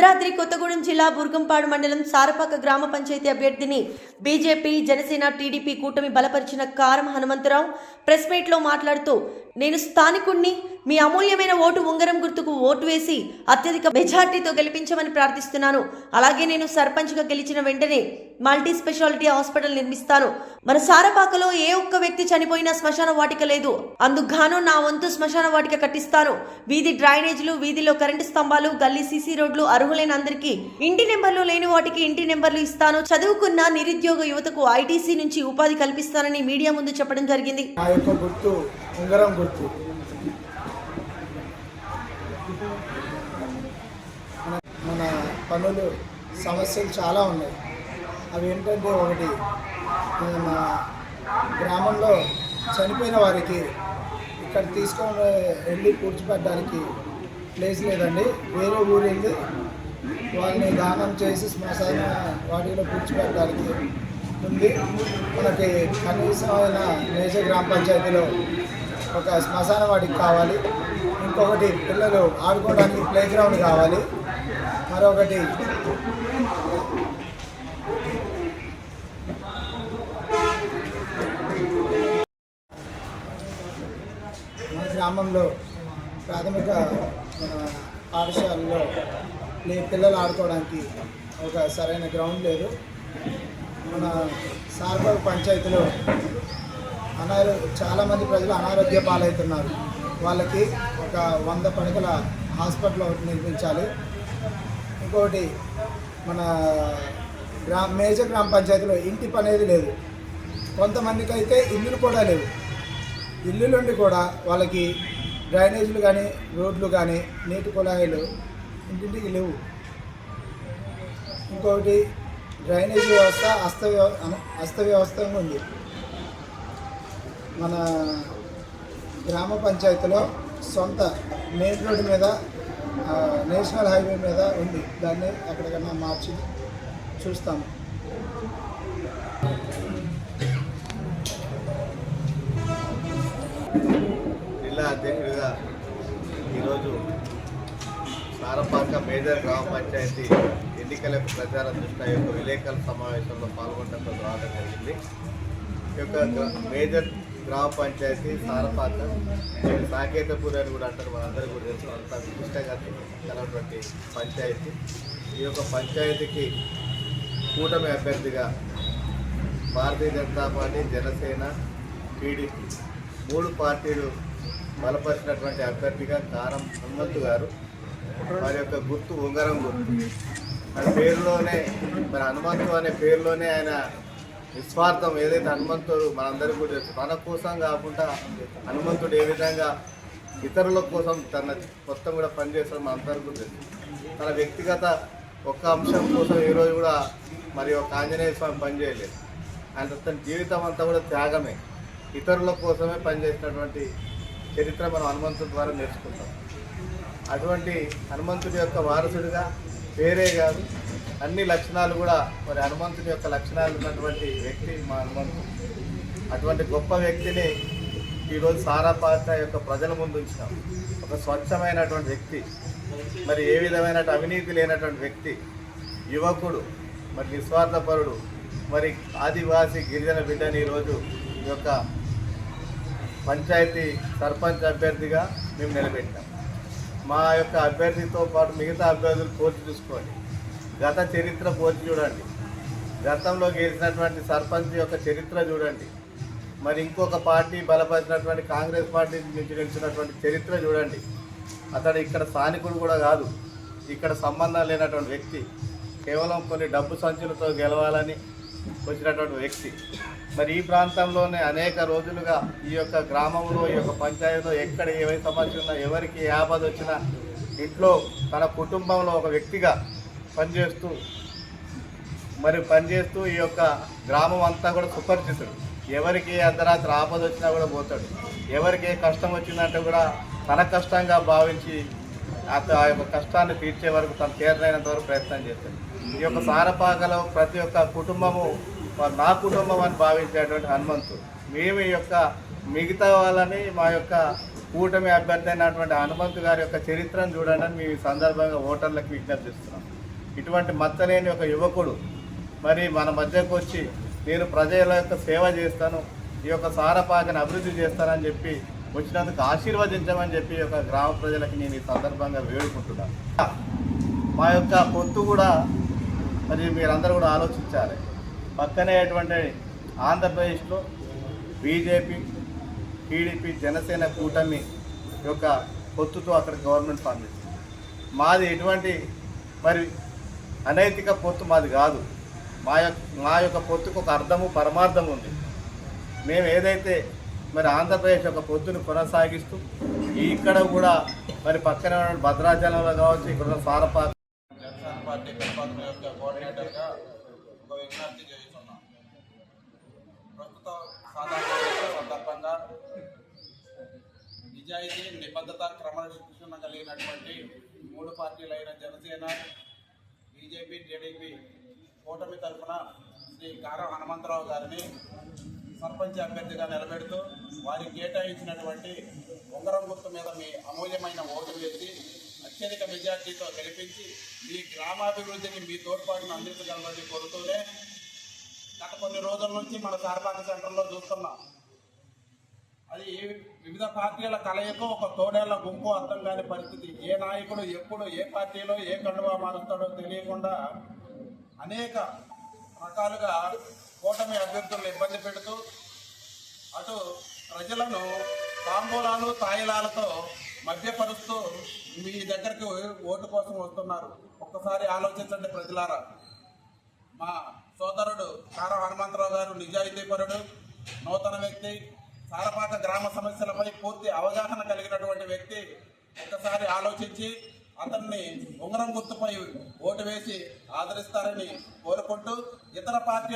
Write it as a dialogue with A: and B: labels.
A: భద్రాద్రి కొత్తగూడెం జిల్లా బుర్గంపాడు మండలం సారపాక గ్రామ పంచాయతీ అభ్యర్థిని బీజేపీ జనసేన టీడీపీ కూటమి బలపరిచిన కారం హనుమంతరావు ప్రెస్ మీట్లో మాట్లాడుతూ నేను స్థానికుణ్ణి మీ అమూల్యమైన ఓటు ఉంగరం గుర్తుకు ఓటు వేసి అత్యధిక మెజార్టీతో గెలిపించమని ప్రార్థిస్తున్నాను. అలాగే నేను సర్పంచ్గా గెలిచిన వెంటనే మల్టీ స్పెషాలిటీ హాస్పిటల్ నిర్మిస్తాను. మన సారపాకలో ఏ ఒక్క వ్యక్తి చనిపోయినా శ్మశాన వాటిక లేదు. అందుకుగాను నా వంతు శ్మశాన వాటిక కట్టిస్తాను. వీధి డ్రైనేజీలు వీధిలో కరెంటు స్తంభాలు గల్లీ సీసీ రోడ్లు అర్హులైన అందరికీ ఇంటి నెంబర్లు లేని వాటికి ఇంటి నెంబర్లు ఇస్తాను. చదువుకున్న నిరుద్యోగ యువతకు ఐటీసీ నుంచి ఉపాధి కల్పిస్తానని మీడియా ముందు చెప్పడం జరిగింది.
B: గుర్తు ఉంగరం గుర్తు మన మన పనులు సమస్యలు చాలా ఉన్నాయి. అవి ఏంటంటే ఒకటి మా గ్రామంలో చనిపోయిన వారికి ఇక్కడ తీసుకొని వెళ్ళి కూర్చోబెట్టడానికి ప్లేస్ లేదండి. వేరే ఊరు వెళ్ళి వాళ్ళని దానం చేసి శ్మశాన వాటిలో కూర్చోబెట్టడానికి ఉంది. మనకి కనీసమైన మేజర్ గ్రామ పంచాయతీలో ఒక శ్మశాన వాటికి కావాలి. ఇంకొకటి పిల్లలు ఆడుకోవడానికి ప్లే గ్రౌండ్ కావాలి. మరొకటి. మన గ్రామంలో ప్రాథమిక మన పాఠశాలలో ప్లే పిల్లలు ఆడుకోవడానికి ఒక సరైన గ్రౌండ్ లేదు. మన సార్బాగ్ పంచాయతీలో అనారో చాలామంది ప్రజలు అనారోగ్య పాలవుతున్నారు. వాళ్ళకి ఒక వంద పడకల హాస్పిటల్ ఒకటి నిర్మించాలి. ఇంకోటి మన గ్రా మేజర్ గ్రామ పంచాయతీలో ఇంటి పని అనేది లేదు. కొంతమందికి అయితే ఇల్లులు కూడా లేవు. ఇల్లులుండి కూడా వాళ్ళకి డ్రైనేజీలు కానీ రోడ్లు కానీ నీటి కుళాయిలు ఇంటింటికి లేవు. ఇంకొకటి డ్రైనేజీ వ్యవస్థ అస్త అస్తవ్యవస్థంగా ఉంది. మన గ్రామ పంచాయతీలో సొంత మెయిన్ రోడ్డు మీద నేషనల్ హైవే మీద ఉంది. దాన్ని ఎక్కడికన్నా మార్చి చూస్తాము.
C: జిల్లా అధ్యక్షుడిగా ఈరోజు సారపాక మేజర్ గ్రామ పంచాయతీ ఎన్నికల ప్రచార దృష్ట్యా యొక్క విలేకరుల సమావేశంలో పాల్గొనడంతో రావడం జరిగింది. ఈ యొక్క మేజర్ గ్రామ పంచాయతీ సారపాక దీన్ని సాకేతపూర్ అని కూడా అంటారు మనందరూ కూడా తెలుసు. అంత విశిష్టంగా కలటువంటి పంచాయతీ. ఈ యొక్క పంచాయతీకి కూటమి అభ్యర్థిగా భారతీయ జనతా పార్టీ జనసేన టీడీపీ మూడు పార్టీలు బలపరిచినటువంటి అభ్యర్థిగా కారం హనుమంతు గారు. వారి యొక్క గుర్తు ఉంగరం గుర్తు ఆ పేరులోనే మరి హనుమంతు అనే పేరులోనే ఆయన నిస్వార్థం ఏదైతే హనుమంతుడు మనందరికీ కూడా మన కోసం కాకుండా హనుమంతుడు ఏ విధంగా ఇతరుల కోసం తన మొత్తం కూడా పనిచేస్తాడు మనందరికీ కూడా తన వ్యక్తిగత ఒక్క అంశం కోసం ఈరోజు కూడా మరి ఒక ఆంజనేయ స్వామి పనిచేయలేదు ఆయన తన జీవితం అంతా కూడా త్యాగమే. ఇతరుల కోసమే పనిచేసినటువంటి చరిత్ర మనం హనుమంతుడి ద్వారా నేర్చుకుంటాం. అటువంటి హనుమంతుడి యొక్క వారసుడిగా వేరే కాదు అన్ని లక్షణాలు కూడా మరి హనుమంతుని యొక్క లక్షణాలు ఉన్నటువంటి వ్యక్తి మా హనుమంతుడు. అటువంటి గొప్ప వ్యక్తిని ఈరోజు సారాపాత యొక్క ప్రజల ముందు ఉంచినాం. ఒక స్వచ్ఛమైనటువంటి వ్యక్తి మరి ఏ విధమైన అవినీతి లేనటువంటి వ్యక్తి యువకుడు మరి నిస్వార్థపరుడు మరి ఆదివాసీ గిరిజన బిడ్డని ఈరోజు ఈ యొక్క పంచాయతీ సర్పంచ్ అభ్యర్థిగా మేము నిలబెట్టాం. మా యొక్క అభ్యర్థితో పాటు మిగతా అభ్యర్థులు పోల్చి చూసుకోండి. గత చరిత్ర పోల్చి చూడండి. గతంలో గెలిచినటువంటి సర్పంచ్ యొక్క చరిత్ర చూడండి. మరి ఇంకొక పార్టీ బలపరిచినటువంటి కాంగ్రెస్ పార్టీ నుంచి గెలిచినటువంటి చరిత్ర చూడండి. అతడు ఇక్కడ స్థానికుడు కూడా కాదు. ఇక్కడ సంబంధం లేనటువంటి వ్యక్తి. కేవలం కొన్ని డబ్బు సంచులతో గెలవాలని వచ్చినటువంటి వ్యక్తి. మరి ఈ ప్రాంతంలోనే అనేక రోజులుగా ఈ యొక్క గ్రామంలో ఈ యొక్క పంచాయతీలో ఎక్కడ ఏవై సమస్య ఉన్నా ఎవరికి ఏ ఆపద వచ్చినా ఇంట్లో తన కుటుంబంలో ఒక వ్యక్తిగా పనిచేస్తూ మరి పనిచేస్తూ ఈ యొక్క గ్రామం అంతా కూడా సుపరిచితుడు. ఎవరికి అర్ధరాత్రి ఆపద వచ్చినా కూడా పోతాడు. ఎవరికి ఏ కష్టం వచ్చిందంటే కూడా తన కష్టంగా భావించి అత- ఆ యొక్క కష్టాన్ని తీర్చే వరకు తన చేతనైనంత వరకు ప్రయత్నం చేస్తాడు. ఈ యొక్క సారపాకలో ప్రతి ఒక్క కుటుంబము నా కుటుంబం అని భావించేటువంటి హనుమంతుడు. మేము ఈ యొక్క మిగతా వాళ్ళని మా యొక్క కూటమి అభ్యర్థి అయినటువంటి హనుమంతు గారి యొక్క చరిత్రను చూడండి అని మేము ఈ సందర్భంగా ఓటర్లకు విజ్ఞప్తిస్తున్నాం ఇటువంటి మచ్చలేని ఒక యువకుడు మరి మన మధ్యకు వచ్చి నేను ప్రజల యొక్క సేవ చేస్తాను ఈ యొక్క సారపాకని అభివృద్ధి చేస్తానని చెప్పి వచ్చినందుకు ఆశీర్వదించమని చెప్పి ఈ యొక్క గ్రామ ప్రజలకి నేను ఈ సందర్భంగా వేడుకుంటున్నాను. మా యొక్క పొత్తు కూడా మరి మీరందరూ కూడా ఆలోచించాలి. పక్కనే అటువంటి ఆంధ్రప్రదేశ్లో బీజేపీ టీడీపీ జనసేన కూటమి యొక్క పొత్తుతో అక్కడ గవర్నమెంట్ ఫామ్ చేసింది. మాది ఎటువంటి మరి అనైతిక పొత్తు మాది కాదు. మా యొక్క మా యొక్క పొత్తుకు ఒక అర్థము పరమార్థం ఉంది. మేము ఏదైతే మరి ఆంధ్రప్రదేశ్ యొక్క పొత్తును కొనసాగిస్తూ ఇక్కడ కూడా మరి పక్కన ఉన్న భద్రాచలంలో కావచ్చు ఇక్కడ ఉన్న సారపా
D: జనసేన పార్టీ యొక్క కోఆర్డినేటర్గా ఒక విజ్ఞప్తి చేస్తున్నాం. ప్రస్తుత సందర్భంగా నిజాయితీ నిబద్ధత క్రమశిక్షణ కలిగినటువంటి మూడు పార్టీలైన జనసేన బీజేపీ టీడీపీ కూటమి తరఫున శ్రీ కారం హనుమంతరావు గారిని సర్పంచ్ అభ్యర్థిగా నిలబెడుతూ వారికి కేటాయించినటువంటి ఉంగరం గుర్తు మీద మీ అమూల్యమైన ఓటు వేసి అత్యధిక మెజార్టీతో గెలిపించి మీ గ్రామాభివృద్ధికి మీ తోడ్పాటును అందించగలరని కోరుతూనే గత కొన్ని రోజుల నుంచి మన సార్పాక సెంటర్లో చూస్తున్నాం అది వివిధ పార్టీల కలయిక ఒక తోడేళ్ళ గుంపు అర్థం కాని పరిస్థితి. ఏ నాయకుడు ఎప్పుడు ఏ పార్టీలో ఏ కండువా మారుస్తాడో తెలియకుండా అనేక రకాలుగా కూటమి అభ్యర్థులను ఇబ్బంది పెడుతూ అటు ప్రజలను తాంబూలాలు తాయిలాలతో మధ్యపరుస్తూ మీ దగ్గరకు ఓటు కోసం వస్తున్నారు. ఒక్కసారి ఆలోచించండి ప్రజలారా. మా సోదరుడు కార హనుమంతరావు గారు నిజాయితీపరుడు నూతన వ్యక్తి తారపాత గ్రామ సమస్యలపై పూర్తి అవగాహన కలిగినటువంటి వ్యక్తి ఒకసారి ఆలోచించి అతన్ని ఉంగరం గుర్తుపై ఓటు వేసి ఆదరిస్తారని కోరుకుంటూ ఇతర పార్టీ